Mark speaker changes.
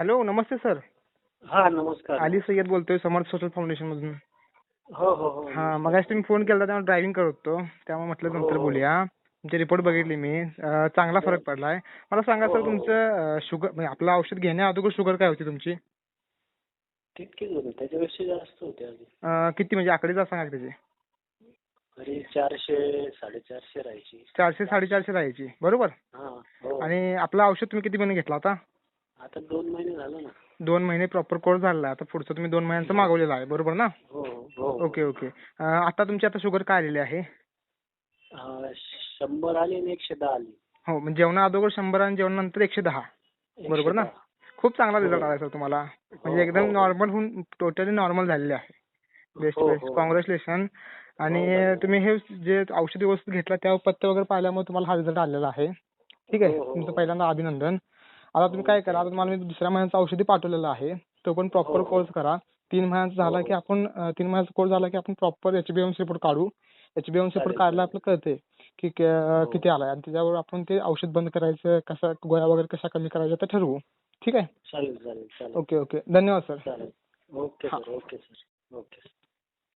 Speaker 1: Hello नमस्ते sir.
Speaker 2: हा नमस्कार.
Speaker 1: अली सय्यद बोलतोय समर्थ सोशल फाउंडेशन मधून.
Speaker 2: हो हो हो.
Speaker 1: हा मगाशी तुम्ही फोन केला तेव्हा ड्रायव्हिंग करत होतो. त्यामुळे म्हटलं नंतर
Speaker 2: हो.
Speaker 1: बोलूया. तुमचे रिपोर्ट बघितले मी. चांगला फरक पडलाय. मला सांगा
Speaker 2: हो,
Speaker 1: सर
Speaker 2: हो.
Speaker 1: तुमचं शुगर म्हणजे आपलं औषध घेण्या अगोदर शुगर काय होती तुमची?
Speaker 2: तितकीच होते? त्याच्यापेक्षा जास्त होते आधी.
Speaker 1: अं, किती म्हणजे आकडे जा सांगा त्याचे.
Speaker 2: तरी चारशे साडेचारशे राहायची.
Speaker 1: चारशे साडेचारशे राहायची. बरोबर?
Speaker 2: हा हो.
Speaker 1: आणि आपलं औषध तुम्ही किती महिने घेतला होता?
Speaker 2: आता दोन महिने झालं ना.
Speaker 1: दोन महिने प्रॉपर कोर्स झाला. आता पुढचं तुम्ही दोन महिन्यांचं मागवलेलं आहे. बरोबर ना?
Speaker 2: हो हो
Speaker 1: ओके ओके अं, आता तुमची आता शुगर काय आलेली आहे?
Speaker 2: हा, शंभर आली आणि एकशे दहा आली.
Speaker 1: हो म्हणजे जेवणा अगोदर शंभर आणि जेवणानंतर एकशे दहा.
Speaker 2: एकशे
Speaker 1: बरोबर ना?
Speaker 2: दहा.
Speaker 1: खूप चांगला रिझल्ट
Speaker 2: हो.
Speaker 1: आला सर तुम्हाला. म्हणजे
Speaker 2: हो,
Speaker 1: एकदम
Speaker 2: हो.
Speaker 1: नॉर्मल होऊन टोटली नॉर्मल झालेले आहे. बेस्ट
Speaker 2: हो,
Speaker 1: बेस्ट
Speaker 2: हो.
Speaker 1: कॉंग्रॅच्युलेशन आणि
Speaker 2: हो.
Speaker 1: तुम्ही हे जे औषधी वस्तू घेतला त्या पत्ते वगैरे पाहिल्यामुळे तुम्हाला हा रिझल्ट आलेला आहे. ठीक आहे.
Speaker 2: हो, हो,
Speaker 1: तुमचं
Speaker 2: हो.
Speaker 1: पहिल्यांदा अभिनंदन. आता तुम्ही काय करा आता तुम्हाला मी दुसऱ्या महिन्याचं औषधी पाठवलेलं आहे तो पण प्रॉपर
Speaker 2: हो.
Speaker 1: कोर्स करा. तीन महिन्याचा झाला
Speaker 2: हो.
Speaker 1: की आपण तीन महिन्याचा कोर्स झाला की आपण प्रॉपर एचबीएमसी रिपोर्ट काढू. एचबीएमसी रिपोर्ट काढला. आपलं कळते की
Speaker 2: हो.
Speaker 1: किती आलाय. आणि त्याच्यावर आपण ते औषध बंद करायचं कसं गोळ्या वगैरे कशा कमी करायच्या ते ठरवू. ठीक आहे?
Speaker 2: चालेल चालेल चालेल.
Speaker 1: Okay okay. धन्यवाद सर.
Speaker 2: चालेल. ओके
Speaker 1: हा.
Speaker 2: सर. Okay sir. ओके.